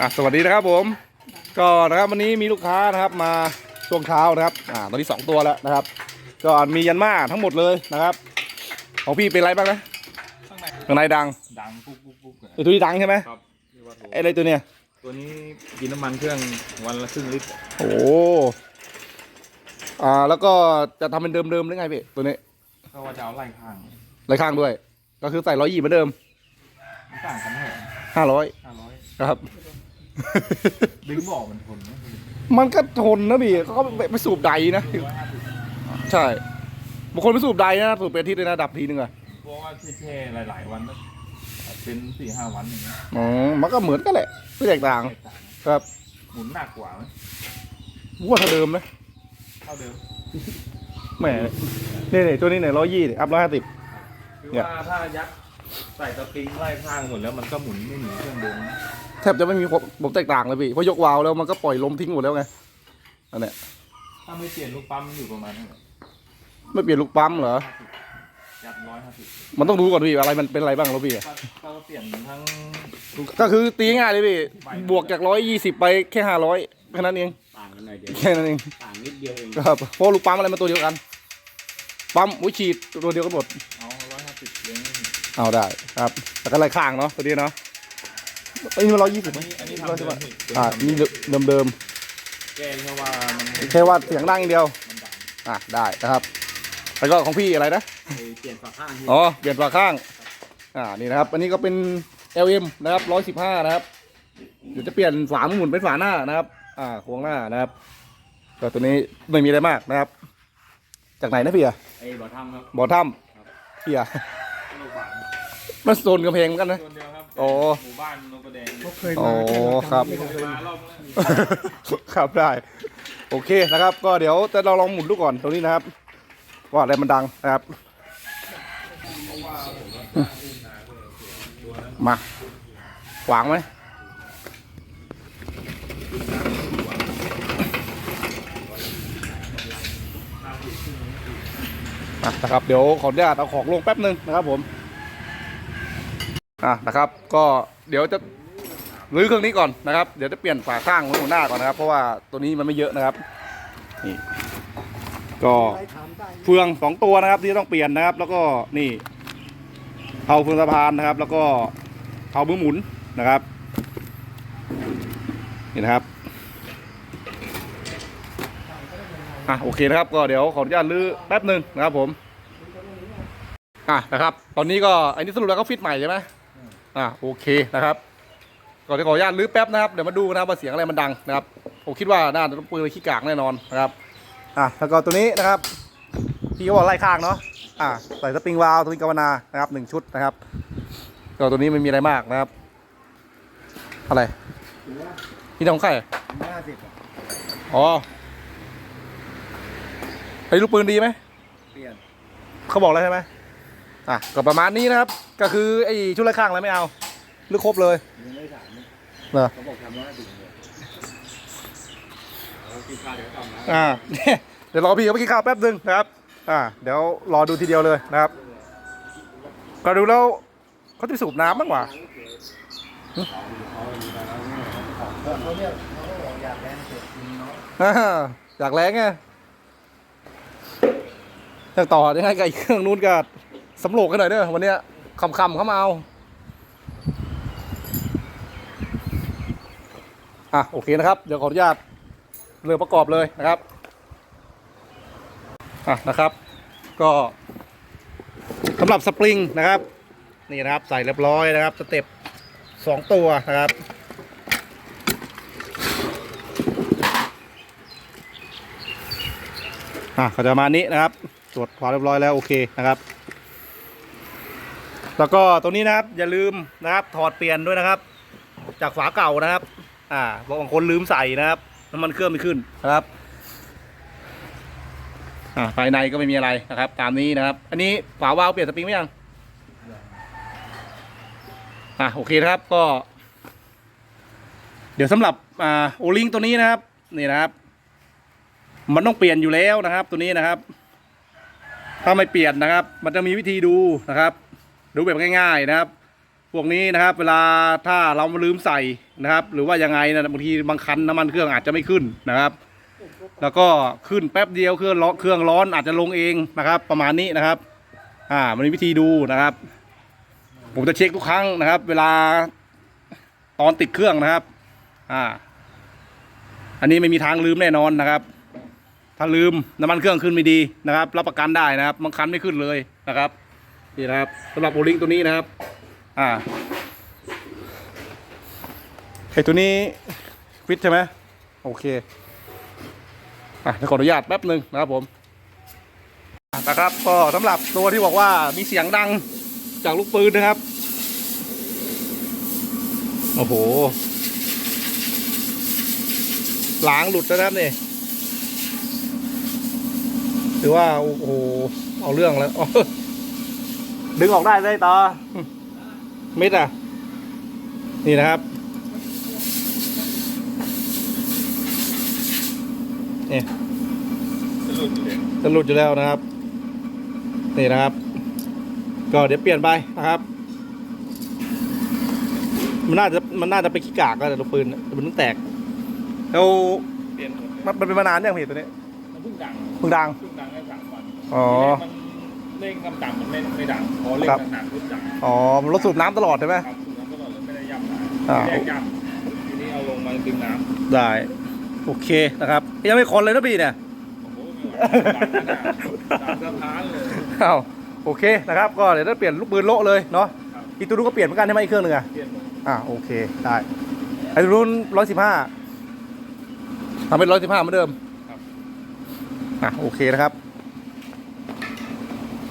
อะสวัสดีนะครับผม ก็นะครับวันนี้มีลูกค้านะครับมาช่วงเช้านะครับอ่าตอนนี้สองตัวแล้วนะครับ ก็มียันมาทั้งหมดเลยนะครับ ของพี่เป็นไรบ้างนะข้างในข้างในดังดังปุ๊บปุ๊บปุ๊บเลยไอตัวนี้ดังใช่ไหมครับที่ว่าโถไออะไรตัวเนี้ยตัวนี้กินน้ำมันเครื่องวันละครึ่งลิตรโอ้โหอ่าแล้วก็จะทำเป็นเดิมๆหรือไงพี่ตัวนี้ก็ว่าจะเอาไล่ข้างไรข้างด้วย ก็คือใส่ร้อยยี่เหมือนเดิมไม่ต่างกันเท่าไหร่ห้าร้อยห้าร้อยครับ ดึงบอกมันทนนะมันก็ทนนะพี่เขาก็ไปไปสูบใดนะร้อยห้าสิบใช่บางคนไปสูบใดนะสูบเป็นอาทิตย์เลยนะดับทีนึงอะเพราะว่าเท่ๆหลาย ๆ วันนะเป็นสี่ห้าวันอย่างเงี้ยอ๋อมันก็เหมือนกันแหละไม่แตกต่าง แตกต่างครับหมุนหนักกว่าไหมว่าเท่าเดิมนะเท่าเดิมแหมนี่นี่ตัวนี้เนี่ยร้อยยี่อัพร้อยห้าสิบ คือเนี่ย ว่าถ้ายัดใส่สปริงไล่ข้างหมดแล้วมันก็หมุนไม่หมุนเครื่องเดิมนะ แทบจะไม่มีผมแตกต่างเลยพี่เพราะยกวาล์วแล้วมันก็ปล่อยลมทิ้งหมดแล้วไงอันเนี้ยถ้าไม่เปลี่ยนลูกปั๊มอยู่ประมาณเท่าไหร่ไม่เปลี่ยนลูกปั๊มเหรอยัดร้อยห้าสิบมันต้องดูก่อนพี่อะไรมันเป็นอะไรบ้างรถพี่อะถ้าถ้าเปลี่ยนทั้งลูกก็คือตีง่ายเลยพี่บวกจากร้อยยี่สิบไปแค่ห้าร้อยแค่นั้นเองต่างกันหน่อยเดียวแค่นั้นเองต่างนิดเดียวเองครับเพราะลูกปั๊มอะไรมันตัวเดียวกัน ปั๊มอุ้ยฉีดตัวเดียวกันหมดเอาร้อยห้าสิบเลี้ยงเอาได้ครับแต่ก็ไรข้างเนาะตัวนี้เนาะ ไอ้ยนี่มันร้อยยี่สิบอันนี้อันนี้ทำร้อยเดิสิบมพี่อ่านี่เดิมเดิมแก้แค่ว่ามันๆแค่ว่าเสียงดังอย่างเดียว มันดังอะได้นะครับแล้วก็ของพี่อะไรนะไปเปลี่ยนฝาข้างที่อ๋อ เปลี่ยนฝาข้าง อ่า นี่นะครับ อันนี้ก็เป็น LM นะครับร้อยสิบห้านะครับ เดี๋ยวจะเปลี่ยนฝาหมุนเป็นฝาหน้านะครับ อ่าโค้งหน้านะครับ ก็ตัวนี้ไม่มีอะไรมากนะครับ จากไหนนะพี่อะไอ้บ่อทำครับ บ่อถ้ำพี่อะลูกบาศก์มันโซนกำแพงเหมือนกันนะ ตัวเดียวครับ โอ้ หมู่บ้านนกกระแดงเขาเคยโอ้มาครับเคยมารอบนึง ครับได้ โอเคนะครับ ก็เดี๋ยวจะเราลองหมุนดูก่อนตรงนี้นะครับ ว่าอะไรมันดังนะครับ มาขวางไหมอะนะครับ เดี๋ยวขออนุญาตเอาของลงแป๊บหนึ่งนะครับผม อะนะครับก็เดี๋ยวจะรื้อเครื่องนี้ก่อนนะครับ เดี๋ยวจะเปลี่ยนฝาข้างของหัวหน้าก่อนนะครับ เพราะว่าตัวนี้มันไม่เยอะนะครับนี่ก็เฟืองสองตัวนะครับ ที่ต้องเปลี่ยนนะครับ แล้วก็นี่เผาเฟืองสะพานนะครับ แล้วก็เผามือหมุนนะครับนี่นะครับอะโอเคนะครับ ก็เดี๋ยวขออนุญาตลื้อแป๊บหนึ่งนะครับผมอะนะครับ ตอนนี้ก็อันนี้สรุปแล้วก็ฟิตใหม่ใช่ไหม อะโอเคนะครับก่อนจะขออนุญาตลื้อแป๊บนะครับเดี๋ยวมาดูนะครับว่าเสียงอะไรมันดังนะครับผมคิดว่าน่าจะต้องปืนขี้กากแน่นอนนะครับอะแล้วก็ตัวนี้นะครับพี่ก็บอกไล่ข้างเนาะอะใส่สปริงวาล์วตัวนี้กาวนานะครับหนึ่งชุดนะครับก็ตัวนี้ไม่มีอะไรมากนะครับ อะไรนี่ทำของใครห้าสิบอ๋อไอ้ลูกปืนดีไหมเปลี่ยนเขาบอกแล้วใช่ไหม อะก็ประมาณนี้นะครับ ก็คือไอ้ชุดไล่ข้างอะไรไม่เอาหรือครบเลยยังไม่ได้ถามนะเหรอเขาบอกทำร้อยห้าสิบเลยแล้วกินข้าวเดี๋ยวก็กลับนะอ่าเนี่ยเดี๋ยวรอพี่เขาไปกินข้าวแป๊บนึงนะครับ อ่า เดี๋ยวรอดูทีเดียวเลยนะครับ ก็ดูแล้วเขาจะสูบน้ำบ้างวะเขาเนี่ยเขาก็บอกอยากแรงเสร็จจริงเนาะอ่าอยากแรงไงอยากต่อยังไงกับอีกเครื่องนู้นก็ สำโรกกันหน่อยเด้อวันนี้คำคำๆเข้ามาเอาอะโอเคนะครับ เดี๋ยวขออนุญาตเรือประกอบเลยนะครับอะนะครับ ก็สำหรับสปริงนะครับ นี่นะครับใส่เรียบร้อยนะครับสเต็ปสองตัวนะครับอะก็จะมานี้นะครับ ตรวจความเรียบร้อยแล้วโอเคนะครับ แล้วก็ตรงนี้นะครับอย่าลืมนะครับถอดเปลี่ยนด้วยนะครับ จากฝาเก่านะครับ อ่าบางคนลืมใส่นะครับน้ำมันเครื่องไม่ขึ้นนะครับอ่าภายในก็ไม่มีอะไรนะครับ ตามนี้นะครับ อันนี้ฝาวาล์วเปลี่ยนสปริงไหมยังอ่าโอเคนะครับก็ เดี๋ยวสำหรับอ่าโอลิงตัวนี้นะครับนี่นะครับ มันต้องเปลี่ยนอยู่แล้วนะครับ ตัวนี้นะครับ ถ้าไม่เปลี่ยนนะครับ มันจะมีวิธีดูนะครับ ดูแบบง่ายๆนะครับ พวกนี้นะครับ เวลาถ้าเรามาลืมใส่นะครับ หรือว่ายังไงนะบางทีบางคันน้ำมันเครื่องอาจจะไม่ขึ้นนะครับ แล้วก็ขึ้นแป๊บเดียวเครื่องร้อนเครื่องร้อนอาจจะลงเองนะครับ ประมาณนี้นะครับ อ่ามันมีวิธีดูนะครับ ผมจะเช็คทุกครั้งนะครับ เวลาตอนติดเครื่องนะครับ อ่า อันนี้ไม่มีทางลืมแน่นอนนะครับ ถ้าลืมน้ำมันเครื่องขึ้นไม่ดีนะครับ รับประกันได้นะครับบางคันไม่ขึ้นเลยนะครับ นี่นะครับสำหรับโอลิงตัวนี้นะครับ อ่าไอตัวนี้ฟิตใช่ไหมโอเคอะขออนุญาตแป๊บหนึ่งนะครับผมนะครับก็สำหรับตัวที่บอกว่ามีเสียงดังจากลูกปืนนะครับ โอ้โหหลางหลุดนะครับนี่ถือว่า โอ้โห เอาเรื่องแล้ว ดึงออกได้ได้ต่อ มิดอะ นี่นะครับนี่สรุปเลยจะหลุดอยู่แล้วนะครับ นี่นะครับ ก็เดี๋ยวเปลี่ยนไปนะครับ มันน่าจะมันน่าจะเป็นขี้กากก็แต่ลูกปืนน่ะแต่มันต้องแตกแล้วเปลี่ยนหมดมันมันเป็นมานานยังพี่ตัวนี้มันเพิ่งดังเพิ่งดังเพิ่งดังได้สามวันอ๋อทีแรกมัน เร่งกำต่ำมันไม่ไม่ดังพอเร่งครับหนักๆปุ๊บดังอ๋อมันรถสูบน้ำตลอดใช่ไหม ครับสูงน้ำตลอดเลยไม่ได้ย่ำน้อ่าำแรกย่ำทีนี้เอาลงมาดึงน้ำได้ โอเคนะครับ ยังไม่คนเลยนะพี่เนี่ย โอ้โหไม่ไหวดังขนาดดังสะพานเลยเอาโอเคนะครับก็เดี๋ยวต้องเปลี่ยนลูกปืนโละเลยเนาะครับอีกตัวนู้นก็เปลี่ยนเหมือนกันใช่ไหมอีกเครื่องหนึ่งอะเปลี่ยนหมดอ่าโอเคได้ไอ้ตัวนู้นร้อยสิบห้าทำเป็นร้อยสิบห้าเหมือนเดิมครับอะโอเคนะครับ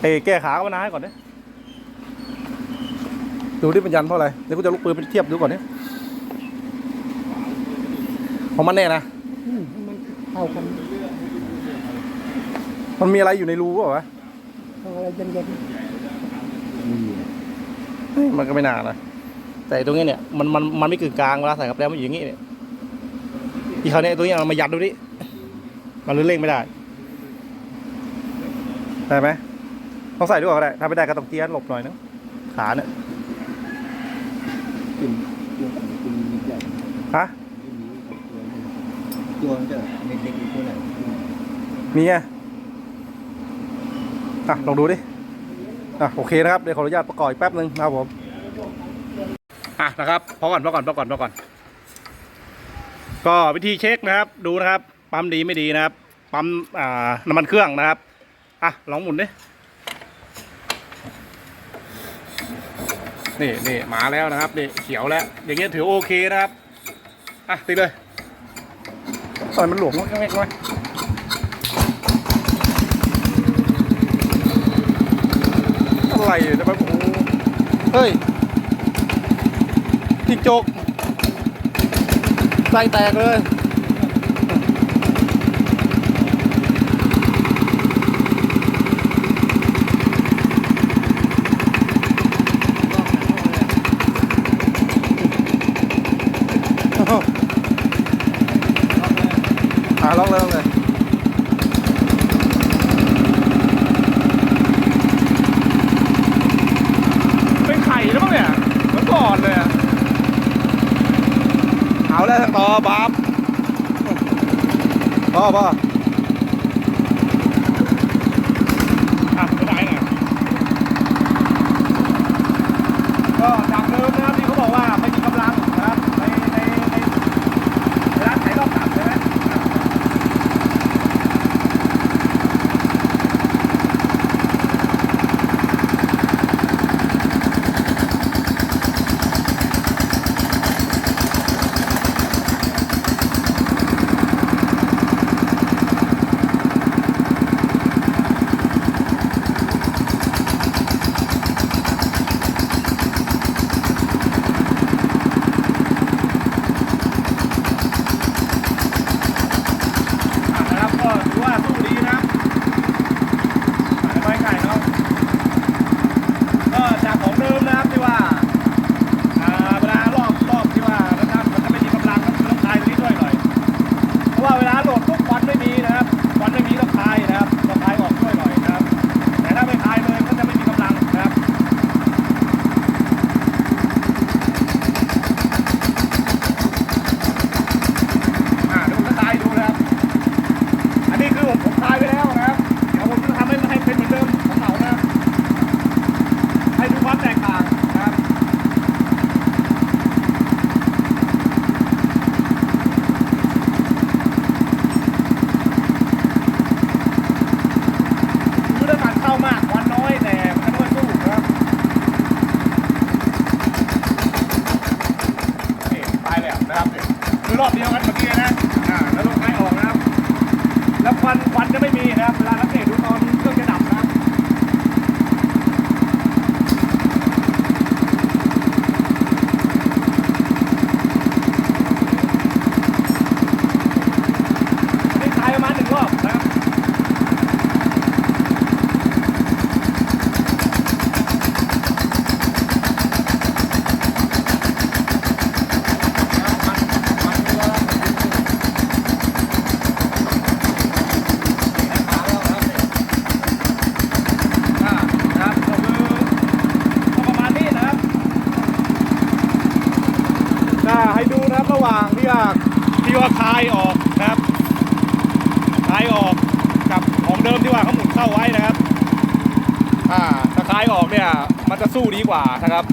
เอ้ยแก้ขาก็มานาให้ก่อนดิดูที่เป็นยันเพราะอะไร เดี๋ยวกูจะเอาลูกปืนไปเทียบดูก่อนนี่ของมันแน่นะเข้ากันมันมีอะไรอยู่ในรูเปล่าวะเข้าอะไรเย็นเฮ้ยมันก็ไม่น่านะแต่ตรงนี้เนี่ยมันมันมันไม่กึ่งกลางเวลาใส่กับแล้วมันอยู่อย่างนี้เนี่ยที่เขาวเนี่ยตัวนี้เอามายัดดูดิมันเร่งไม่ได้ ได้ไหม ต้องใส่ด้วยก็ได้ ถ้าไม่ได้ก็ต้องเกียร์หลบหน่อยนึงขาเนี่ยกินตัวของคุณใหญ่ฮะตัวมันจะเด็กๆอีกตัวไหนมีไงอะลองดูดิอะโอเคนะครับเดี๋ยวขออนุญาตประกอบอีกแป๊บนึงนะครับผมอะนะครับพอก่อนพอก่อนพอก่อนพอก่อน ก็วิธีเช็คนะครับ ดูนะครับ ปั๊มดีไม่ดีนะครับ ปั๊มอ่าน้ำมันเครื่องนะครับอะลองหมุนดิ นี่นี่มาแล้วนะครับนี่เขียวแล้ว อย่างเงี้ยถือโอเคนะครับ อะติดเลยตอนมันหลวมแง่ๆไหมอะไรเนี่ยทำไมผมเฮ้ยจิงจกไส้แตกเลย อ่าลองเลยลองเลย เป็นไข่แล้วมั้งเนี่ยเหมือนก่อนเลยอะเอาแล้วทางต่อบับ พ่อพ่ สู้ดีกว่านะครับ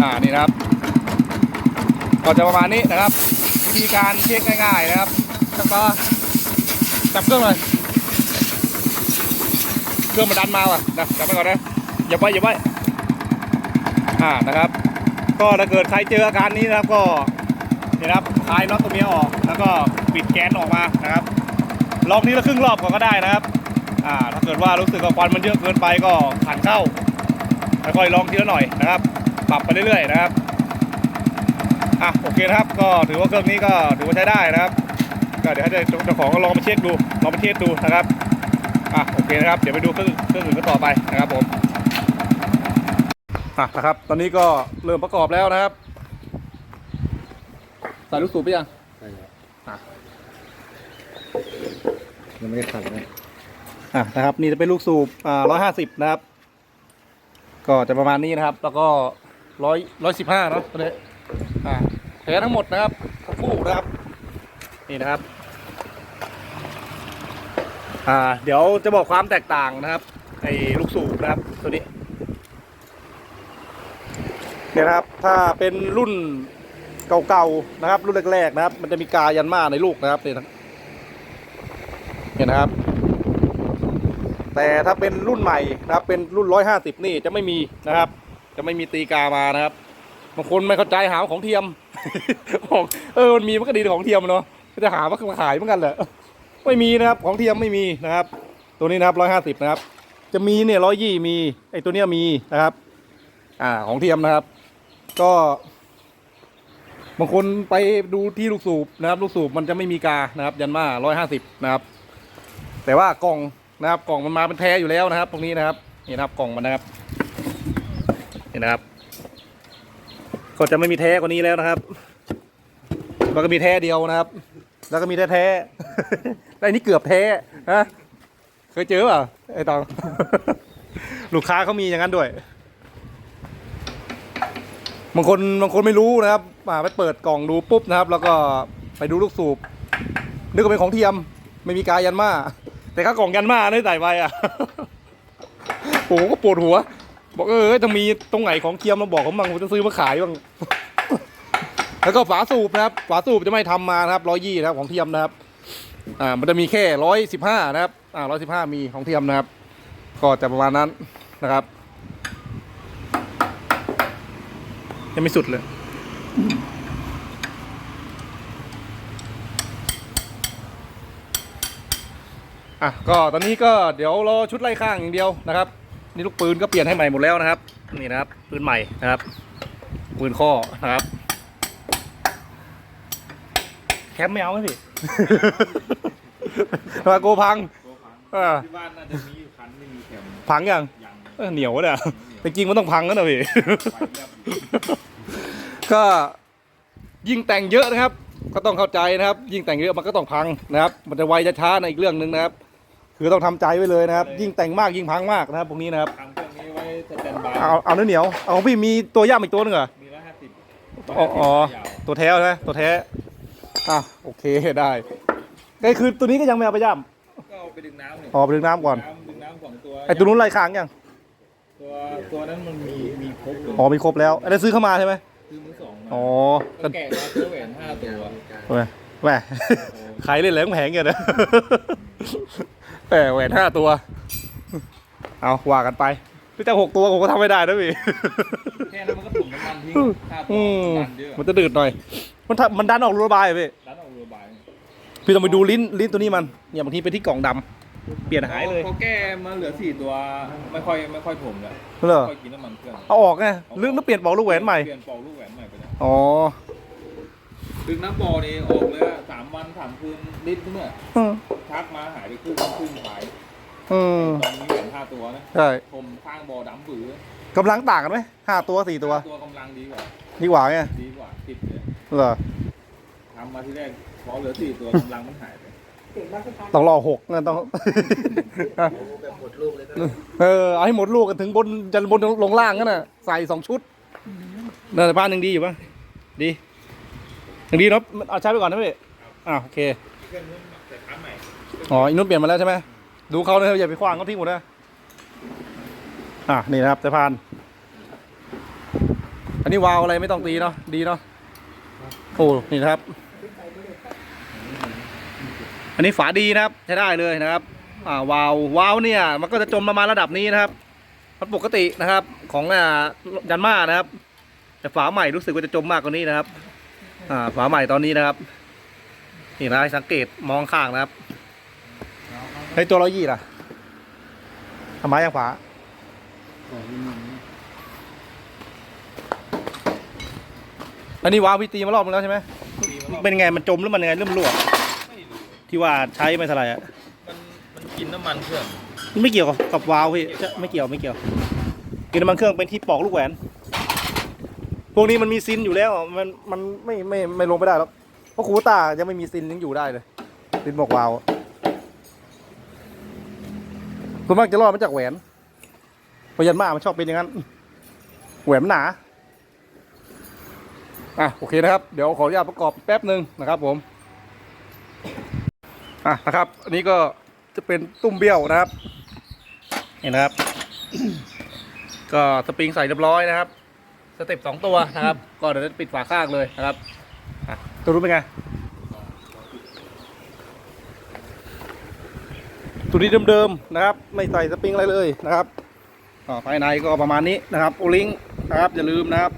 อ่านี่นะครับ ก็จะประมาณนี้นะครับ วิธีการเช็คง่าย ๆนะครับแล้วก็จับเครื่องเลยเครื่องมันดันมาว่ะนะจับไปก่อนนะอย่าไปอย่าไปอ่านะครับ ก็ถ้าเกิดใครเจออาการนี้นะครับก็นี่นะครับคลายน็อตตัวเมียออก แล้วก็ปิดแกนออกมานะครับลองนี้ละครึ่งรอบก่อนก็ได้นะครับ อ่าถ้าเกิดว่ารู้สึกว่าควันมันเยอะเกินไปก็ขันเข้าค่อยๆลองทีละหน่อยนะครับ ปรับไปเรื่อยๆนะครับอะโอเคนะครับ ก็ถือว่าเครื่องนี้ก็ถือว่าใช้ได้นะครับ ก็เดี๋ยวให้เจ้าของก็ลองมาเช็คดูลองมาเทสดูนะครับอะโอเคนะครับ เดี๋ยวไปดูเครื่องเครื่องอื่นกันต่อไปนะครับผมอะนะครับ ตอนนี้ก็เริ่มประกอบแล้วนะครับใส่ลูกสูบไปยังยังไม่ได้ขัดเลย อะนะครับ นี่จะเป็นลูกสูบอ่าร้อยห้าสิบนะครับ ก็จะประมาณนี้นะครับ แล้วก็ร้อยร้อยสิบห้าเนาะตัวนี้อ่าแท้ทั้งหมดนะครับทั้งคู่นะครับ นี่นะครับ อ่า เดี๋ยวจะบอกความแตกต่างนะครับไอ้ลูกสูบนะครับ ตัวนี้ เนี่ยนะครับ ถ้าเป็นรุ่นเก่าๆนะครับ รุ่นแรกๆนะครับ มันจะมีกายันมาในลูกนะครับเนี่นะเนี่ยนะครับ แต่ถ้าเป็นรุ่นใหม่นะครับเป็นรุ่นร้อยห้าสิบนี่จะไม่มีนะครับ จะไม่มีตีกามานะครับบางคนไม่เข้าใจหาของเทียมบอกเออมันมีมันก็ดีของเทียมเนาะก็จะหาว่ามาขายเหมือนกันแหละไม่มีนะครับของเทียมไม่มีนะครับ ตัวนี้นะครับร้อยห้าสิบนะครับ จะมีเนี่ยร้อยยี่มีไอตัวเนี้ยมีนะครับ อ่าของเทียมนะครับ ก็บางคนไปดูที่ลูกสูบนะครับ ลูกสูบมันจะไม่มีกานะครับ ยันมาร้อยห้าสิบนะครับ แต่ว่ากล่อง นะครับ กล่องมันมาเป็นแท้อยู่แล้วนะครับ ตรงนี้นะครับนี่นะครับกล่องมันนะครับนี่นะครับ ก็จะไม่มีแท้กว่านี้แล้วนะครับมันก็มีแท้เดียวนะครับ แล้วก็มีแท้แท้แล้วอันนี้เกือบแท้ฮะเคยเจอเปล่าไอ้ตองลูกค้าเขามีอย่างนั้นด้วยบางคนบางคนไม่รู้นะครับมาไปเปิดกล่องดูปุ๊บนะครับ แล้วก็ไปดูลูกสูบนึกว่าเป็นของเทียม ไม่มีกายันมา แต่ข้ากล่องยันมาได้ใส่ไปอะโอ้โหก็ปวดหัว บอกเออต้องมีตรงไหนของเทียมมาบอกผมบ้างผมจะซื้อมาขายบ้างแล้วก็ฝาสูบนะครับ ฝาสูบจะไม่ทำมานะครับร้อยยี่นะครับของเทียมนะครับ อ่า มันจะมีแค่ร้อยสิบห้านะครับ อ่าร้อยสิบห้ามีของเทียมนะครับ ก็จะประมาณนั้นนะครับ ยังไม่สุดเลย อะก็ตอนนี้ก็เดี๋ยวรอชุดไล่ข้างอย่างเดียวนะครับ นี่ลูกปืนก็เปลี่ยนให้ใหม่หมดแล้วนะครับ นี่นะครับปืนใหม่นะครับ ปืนข้อนะครับแคมป์ไม่เอาไหมพี่ มาโกพัง ตัวพังเออที่บ้านน่าจะมีอยู่คันไม่มีแคมพังยังยังเออเหนียวเนี่ยแต่จริงมันต้องพังนะนะพี่ไฟเรียบก็ยิ่งแต่งเยอะนะครับ ก็ต้องเข้าใจนะครับ ยิ่งแต่งเยอะมันก็ต้องพังนะครับ มันจะไวจะช้าในะอีกเรื่องหนึ่งนะครับ คือต้องทำใจไว้เลยนะครับ ยิ่งแต่งมากยิ่งพังมากนะครับพวกนี้นะครับทำเครื่องนี้ไว้สแตนบายเอาเอาเนื้อเหนียวเอาของพี่มีตัวย่ามอีกตัวหนึงเหรอมีร้อยห้าสิบอ๋ออ๋อตัวแท้ใช่ไหมตัวแท้อะโอเคได้ก็คือตัวนี้ก็ยังไม่เอาไปย่ำก็เอาไปดึงน้ำหนึ่งอ๋อไปดึงน้ำก่อนน้ำดึงน้ำสองตัวไอ้ตัวนู้นไล่ค้างยังตัวตัวนั้นมันมีมีครบเลยอ๋อมีครบแล้วไอ้นั่นซื้อเข้ามาใช่ไหมคือมือสองมาอ๋อก็แกะมาซื้อแหวนห้าตัวแหมแหมขายเล่นแหลงแผงเงี้ยนะ แต่แหวนห้าตัว เอาว่ากันไปพี่จะหกตัวผมก็ทำไม่ได้นะพี่ แค่นั้นมันก็ถุงน้ำมันทิ้งค่าตัอืวมดันเยอะมันจะดืดหน่อย มันทำมันดันออกรูระบายอะพี่ดันเอาเรือใบพี่ต้องไปดูลิ้นลิ้นตัวนี้มันเนี่ยบางทีไปที่กล่องดำเปลี่ยนหายเลยพอแก้มาเหลือสี่ตัวไม่ค่อยไม่ค่อยถมแล้วเหรอไม่ค่อยกินน้ำมันเครื่องเอาออกไงลึกแล้วเปลี่ยนปลอกลูกแหวนใหม่ เปลี่ยนปลอกลูกแหวนใหม่ไปแล้วอ๋อ ดึงน้ำบอนี่ออกเลยอะสามวันสามคืนลิตรเนี่ยอืมชักมาหายไปครึ่งครึ่งหายอืมตอนนี้แหวนห้าตัวนะใช่ผมข้างบอดำปื้อกำลังต่างกันไหมห้าตัวสี่ตัว ตัวกำลังดีกว่า ดีกว่าไงดีกว่าติดเลยเหรอทำมาที่แรกพอเหลือสี่ตัวกำลังมันหายไปต้องรอหกนะต้อง แบบหมดลูกเลยก็เออเอาให้หมดลูกกันถึงบนจะบนลงล่างกันน่ะ ใส่สองชุดเนินบ้านยังดีอยู่ปะดี ยังดีเนาะเอาใช้ไปก่อนนะพี่อ่าโอเคเครื่องนู้นใส่ขาใหม่อ๋ออีนุ่นเปลี่ยนมาแล้วใช่ไหมดูเขาเลยอย่าไปขว้างเขาทิ้งหมดนะอะนี่นะครับสายพาน อันนี้วาล์วอะไรไม่ต้องตีเนาะดีเนาะโอ้นี่นะครับ อันนี้ฝาดีนะครับใช้ได้เลยนะครับ อ่าวาล์ววาล์วเนี่ย มันก็จะจมประมาณระดับนี้นะครับมันปกตินะครับ ของอ่ายันมานะครับ แต่ฝาใหม่รู้สึกว่าจะจมมากกว่านี้นะครับ อ่าฝาใหม่ตอนนี้นะครับนี่นะให้สังเกตมองข้างนะครับในตัวเรายี่ล่ะทำไมยังฝาอันนี้วาล์วพี่ตีมารอบนึงแล้วใช่ไหมตีมันรอบเป็นไงมันจมหรือมันยังไงเริ่มรั่วไม่รู้ที่ว่าใช้ไม่เท่าไหร่อะมันมันกินน้ำมันเครื่องไม่เกี่ยวกับกับวาล์วพี่จะไม่เกี่ยวไม่เกี่ยว กินน้ำมันเครื่องเป็นที่ปอกลูกแหวน พวกนี้มันมีซินอยู่แล้ว มันมันไม่ไม่ไม่ลงไปได้หรอกเพราะคูตายังไม่มีซินยังอยู่ได้เลยซินบอกวาวส่วนมากจะรอดมาจากแหวนพยันมามันชอบเป็นอย่างนั้น แหวนมันหนาอะโอเคนะครับ เดี๋ยวขออนุญาตประกอบแป๊บหนึ่งนะครับ ผมอะนะครับ อันนี้ก็จะเป็นตุ้มเบี้ยวนะครับ เห็นนะครับ ก็สปริงใส่เรียบร้อยนะครับ สเต็ปสองตัวนะครับ ก็เดี๋ยวจะปิดฝาข้างเลยนะครับอะตัวรู้เป็นไง ตัวนี้เดิมๆนะครับ ไม่ใส่สปริงอะไรเลยนะครับอ่าภายในก็ประมาณนี้นะครับโอลิงนะครับ อย่าลืมนะครับ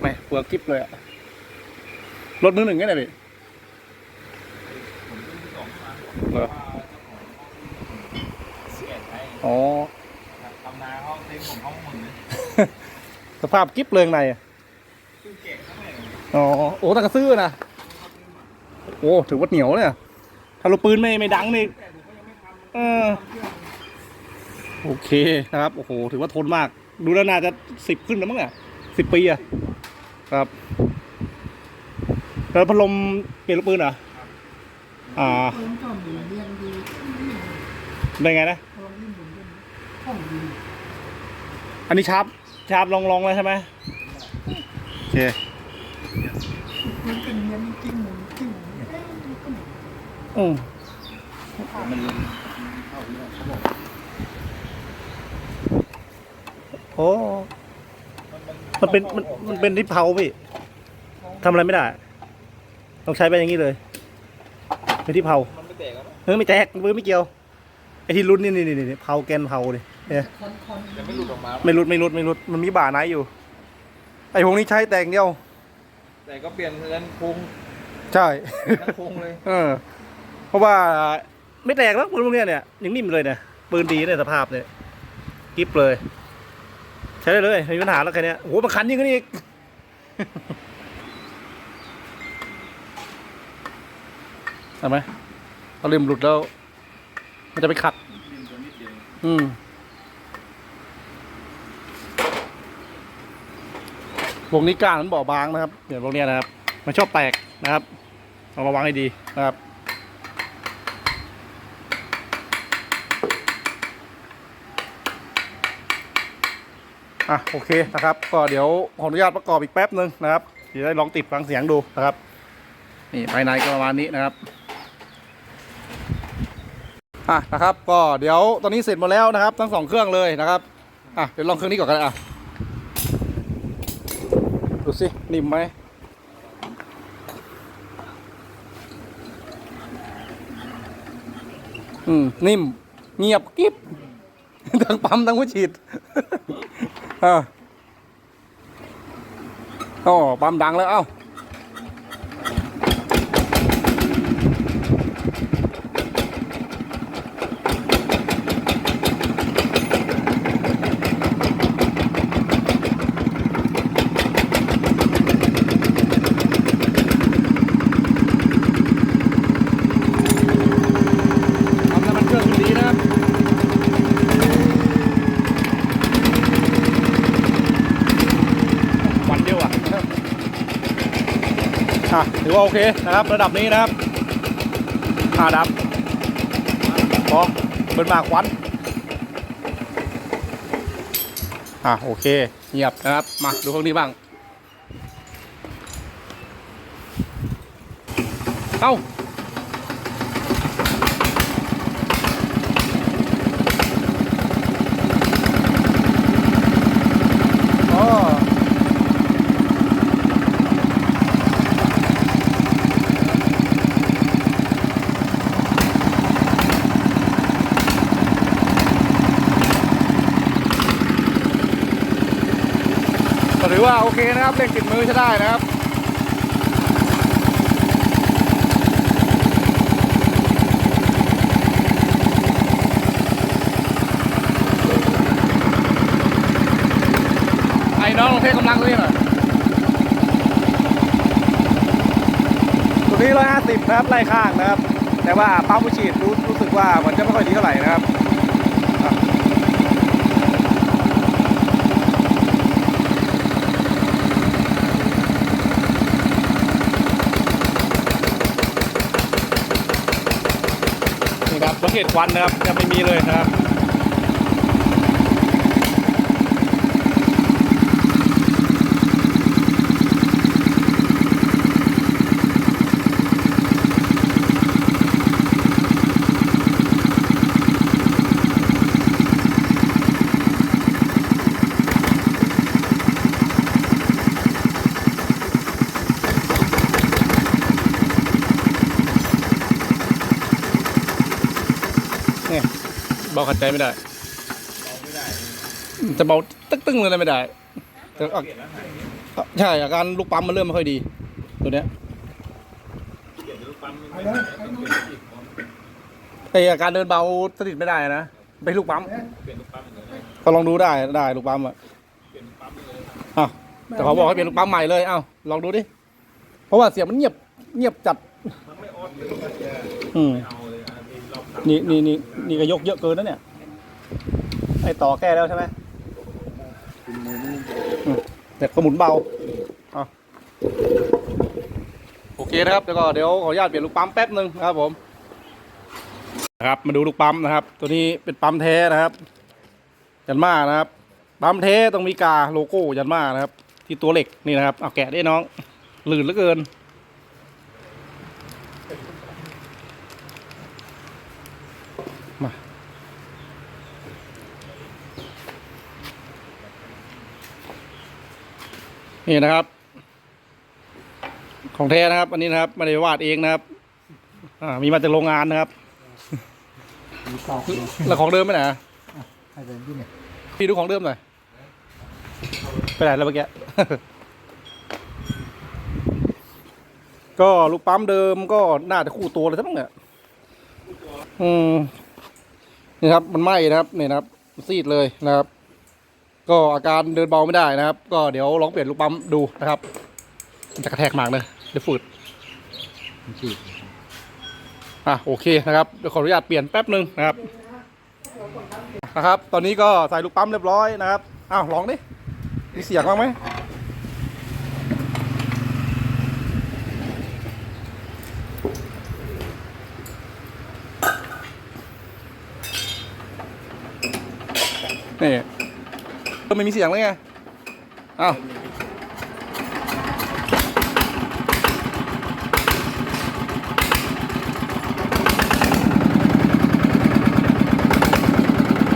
แหม่เปลือกกิ๊บเลยอะรถมือหนึ่งไงเนี่ยพี่เหรออ๋อ ทำนาเขาเต็มของเขาหมดเลย สภาพกิ๊บเลืองทั้งนั้นเลยอ๋อโอ้ตะกระซื้อนะโอ้ถือว่าเหนียวเนี่ยถ้าลูกปืนไม่ไม่ดังนี่เออโอเคนะครับโอ้โหถือว่าทนมาก ดูแล้วน่าจะสิบขึ้นแล้วมั้งเนี่ยสิบปีอะครับแล้วพัดลมเปลี่ยนลูกปืนเหรออ่าเวียนดีเป็นไงนะอันนี้ชาร์ป ชาร์ปลองลองเลยใช่ไหมโอเคปืนเป็นเวียนจริงหมุนจริงหมุนเอ๊ะมันก็หมุนอืมมันโอ้มันเป็นมันมันเป็นริบเผาพี่ทำอะไรไม่ได้ต้องใช้ไปอย่างนี้เลยเป็นที่เผามันไม่แตกแล้วนะเฮ้ยไม่แตกมือไม่เกี่ยวไอ้ที่รุดนี่นี่นี่นี่เผาแกนเผาเลย เนี่ยคอนคอนยังไม่หลุดออกมาไม่รุดไม่รุดไม่รุดมันมีบ่าไหนอยู่ ไอ้พวกนี้ใช้แต่งเดียว แต่ก็เปลี่ยนยันโครงใช่ทั้งโครงเลย เออ เพราะว่าไม่แตกแล้วปืนพวกเนี้ยเนี่ยยังนิ่มเลยเนี่ยปืนดีเนี่ยสภาพเนี่ยกิฟเลย ใช้ได้เลยไม่มีปัญหาแล้วแค่เนี้ยโอ้โหมันคันยิ่งกว่านี้อีกเห็นไหมพอลืมหลุดแล้ว มันจะไปขัดดินตัวนิดเดียวอืม วกนี้ก้านมันบอบางนะครับเดี๋ยวพวกเนี้ยนะครับมันชอบแตกนะครับต้องระวังให้ดีนะครับอะโอเคนะครับ ก็เดี๋ยวขออนุญาตประกอบอีกแป๊บหนึ่งนะครับเดี๋ยวได้ลองติดฟังเสียงดูนะครับนี่ภายในก็ประมาณนี้นะครับอะนะครับ ก็เดี๋ยวตอนนี้เสร็จหมดแล้วนะครับ ทั้งสองเครื่องเลยนะครับอะเดี๋ยวลองเครื่องนี้ก่อนกันอะ ดูสิ นิ่มไหมอืม นิ่ม เงียบกิ๊บทั้งปั๊มทั้งหัวฉีดอ๋อปั๊มดังแล้ว เอ้า ทำน้ำมันเครื่องดีนะครับ วันเดียวอะ อะถือว่าโอเคนะครับ ระดับนี้นะครับอ่าดับพอเป็นมากควันอะโอเคเงียบนะครับ มาดูข้างนี้บ้าง เอ้า อ๋อ ก็ ถือว่าโอเคนะครับเร่งติดมือใช้ได้นะครับไอ้น้องลองเทกำลังตัวนี้หน่อยตัวนี้ร้อยห้าสิบนะครับไล่ข้างนะครับ แต่ว่าปั๊มผู้ฉีดรู้รู้สึกว่ามันจะไม่ค่อยดีเท่าไหร่นะครับอะนี่ครับสัง เกตควันนะครับจะไม่มีเลยนะครับ เบาขัดใจไม่ได้จะเบาตึ้งตึ้งเลยไม่ได้แต่อะใช่อาการลูกปั๊มมันเริ่มไม่ค่อยดี ตัวเนี้ยไปเลยไปนู่นไออาการเดินเบาสนิทไม่ได้นะไปลูกปั๊มก็ลองดูได้ได้ลูกปั๊มอะอ้าวแต่เขาบอกให้เปลี่ยนลูกปั๊มใหม่เลยเอ้าลองดูดิเพราะว่าเสียงมันเงียบเงียบจัดอืม นี่นี่นี่นี่ก็ยกเยอะเกินนะเนี่ย ไอต่อแก้แล้วใช่ไหมอืมแต่ก็หมุนเบาเอาโอเคนะครับแล้วก็เดี๋ยวขออนุญาตเปลี่ยนลูกปั๊มแป๊บหนึ่งนะครับผมนะครับมาดูลูกปั๊มนะครับ ตัวนี้เป็นปั๊มแท้นะครับ ยันมานะครับ ปั๊มแท้ต้องมีกาโลโก้ยันมานะครับ ที่ตัวเหล็กนี่นะครับเอาแกะได้น้องลื่นเหลือเกิน นี่นะครับ ของแท้นะครับ อันนี้นะครับไม่ได้วาดเองนะครับ อ่า มีมาจากโรงงานนะครับมีตอกเลยแล้วของเดิมไปไหนอะให้เป็นที่เนี่ยพี่ดูของเดิมหน่อยไปไหนแล้วเมื่อกี้ ก็ลูกปั๊มเดิมก็น่าจะคู่ตัวเลยทั้งเนี่ยอืมนี่ครับ มันไหม้นะครับ นี่นะครับมันซีดเลยนะครับ ก็อาการเดินเบาไม่ได้นะครับ ก็เดี๋ยวลองเปลี่ยนลูกปั๊มดูนะครับมันจะกระแทกมากเลยเดี๋ยวฝืดอะโอเคนะครับเดี๋ยวขออนุญาตเปลี่ยนแป๊บหนึ่งนะครับนะครับ ตอนนี้ก็ใส่ลูกปั๊มเรียบร้อยนะครับอ้าวลองดิมีเสียงบ้างไหม ม่มีเสียงเลยไงอ้าว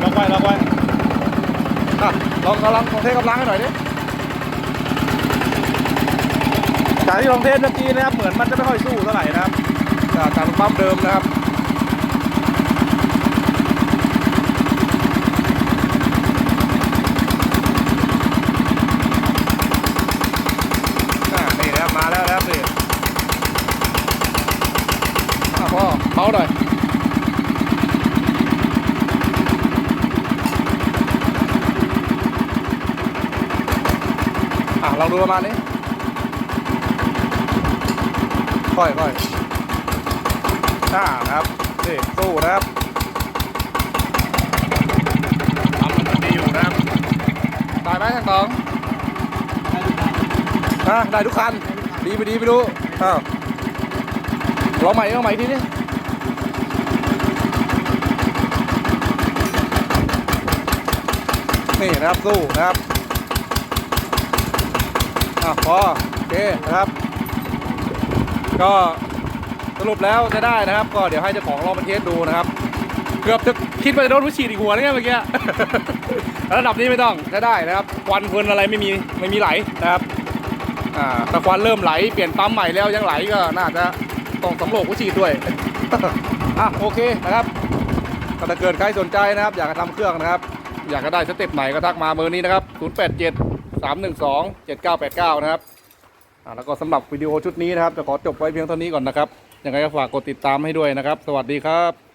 ลองไว้ลองไว้อะลองลองลองลองเทสกำลังให้หน่อยดิจากที่ลองเทสเมื่อกี้นะครับ เหมือนมันจะไม่ค่อยสู้เท่าไหร่นะครับจากการปั๊มเดิมนะครับ เขาหน่อยอะลองดูประมาณนี้ ค่อยค่อยอ่านะครับนี่สู้นะครับทำมันดีอยู่นะครับได้ไหมทั้งสองอะได้ทุกคัน ดีไปดีไปดูอ้าวลองใหม่ลองใหม่อีกทีนี้ นี่นะครับสู้นะครับอะพอโอเคนะครับ ก็สรุปแล้วจะได้นะครับ ก็เดี๋ยวให้เจ้าของลองมาเทสดูนะครับ เกือบจะคิดว่าจะโดนผู้ฉีดอีกหัวเนี่ยเมื่อกี้ ระดับนี้ไม่ต้องจะได้นะครับควันเพลินอะไรไม่มีไม่มีไหลนะครับอ่าถ้าควันเริ่มไหลเปลี่ยนปั๊มใหม่แล้วยังไหลก็น่าจะต้องสำโรงผู้ฉีดด้วย อะโอเคนะครับถ้าเกิดใครสนใจนะครับ อยากจะทำเครื่องนะครับ อยากจะได้สเต็ปไหนก็ทักมาเบอร์นี้นะครับ 087 312 7989 นะครับแล้วก็สำหรับวิดีโอชุดนี้นะครับ จะขอจบไว้เพียงเท่านี้ก่อนนะครับยังไงก็ฝากกดติดตามให้ด้วยนะครับ สวัสดีครับ